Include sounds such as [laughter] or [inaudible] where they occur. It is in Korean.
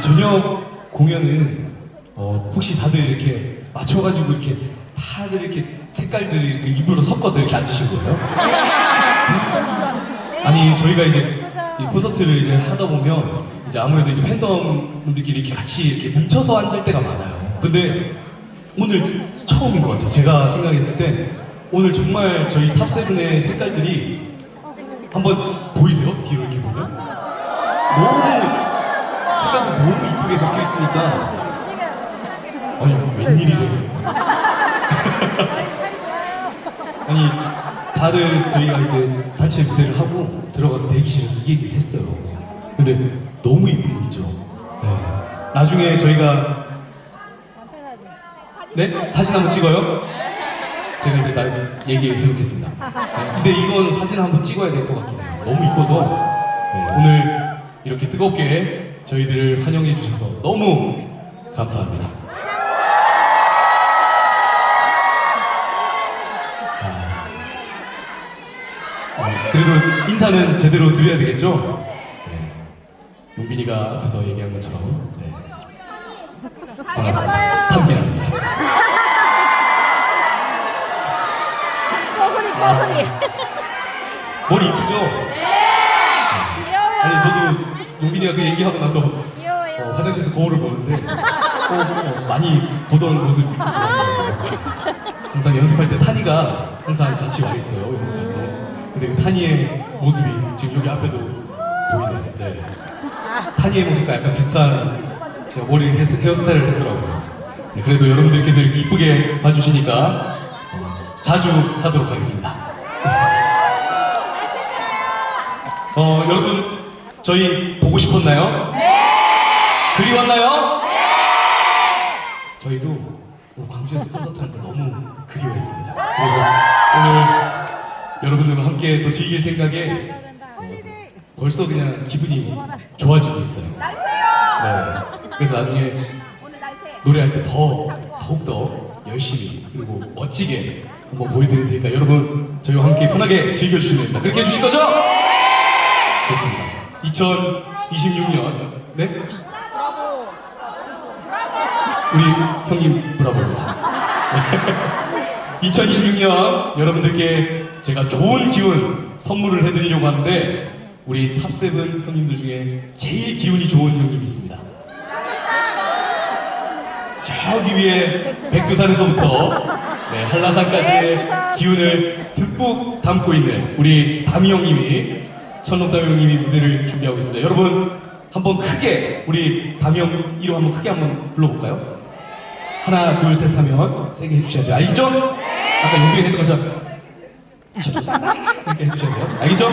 저녁 공연은 어, 혹시 다들 이렇게 맞춰가지고 이렇게 다들 이렇게 색깔들을 이렇게 입으로 섞어서 이렇게 앉으신 거예요? 아니 저희가 이제 이 콘서트를 이제 하다 보면 이제 아무래도 이제 팬덤 분들끼리 이렇게 같이 이렇게 뭉쳐서 앉을 때가 많아요. 근데 오늘 처음인 것 같아요. 제가 생각했을 때 오늘 정말 저희 탑 세븐의 색깔들이 한번 보이세요? 뒤로 이렇게 보면 너무 너무 이쁘게 섞여 있으니까 아니 웬일이래? 저희 살이 좋아요 아니 다들 저희가 이제 단체 무대를 하고 들어가서 대기실에서 이 얘기를 했어요. 근데 너무 이쁜 거 있죠. 네. 나중에 저희가 단체 사진 네 사진 한번 찍어요. 제가 이제 나중에 얘기해 놓겠습니다. 네, 근데 이건 사진 한번 찍어야 될 것 같긴 해요. 너무 이뻐서 네, 오늘 이렇게 뜨겁게 저희들을 환영해 주셔서 너무 감사합니다. 아, 그래도 인사는 제대로 드려야 되겠죠? 네. 용빈이가 앞에서 얘기한 것처럼 네. 반갑습니다. 탐빈입니다. 뻐근이 뻐근이 머리 이쁘죠? 아니 저도 용빈이가 그 얘기하고 나서 어, 귀여워요. 화장실에서 거울을 보는데 어, 어, 많이 보던 모습이 항상 연습할 때 타니가 항상 같이 와 있어요. 연습할 때. 근데 그 타니의 모습이 지금 여기 앞에도 보이네요 네. 타니의 모습과 약간 비슷한 제가 머리 헤어, 헤어스타일을 했더라고요. 네, 그래도 여러분들께서 이렇게 이쁘게 봐주시니까 어, 자주 하도록 하겠습니다. 어 여러분 저희 보고 싶었나요? 네. 그리웠나요? 네. 저희도 오늘 광주에서 콘서트 한걸 너무 그리워했습니다. 그래서 오늘 여러분들과 함께 또 즐길 생각에 된다 벌써 그냥 기분이 좋아지고 있어요. 네. 그래서 나중에 노래할 때 더 더욱 더 열심히 그리고 멋지게 한번 보여드릴 테니까 여러분 저희와 함께 편하게 즐겨주시면 됩니다. 그렇게 해주실 거죠? 좋습니다. 2026년 네? 우리 형님 브라보입니다. 2026년 [laughs] 여러분들께 제가 좋은 기운 선물을 해드리려고 하는데 우리 탑세븐 형님들 중에 제일 기운이 좋은 형님이 있습니다. 저기 위에 백두산에서부터 네, 한라산까지의. 기운을 듬뿍 담고 있는 우리 다미 형님이 천록다미 형님이 무대를 준비하고 있습니다. 여러분 한번 크게 우리 형 이름 한번 크게 한번 불러볼까요? 하나 둘 셋 하면 세게 해주셔야죠. 알겠죠? 아까 용빈이 했던 것처럼 이렇게 해주셔야 돼요. 알겠죠?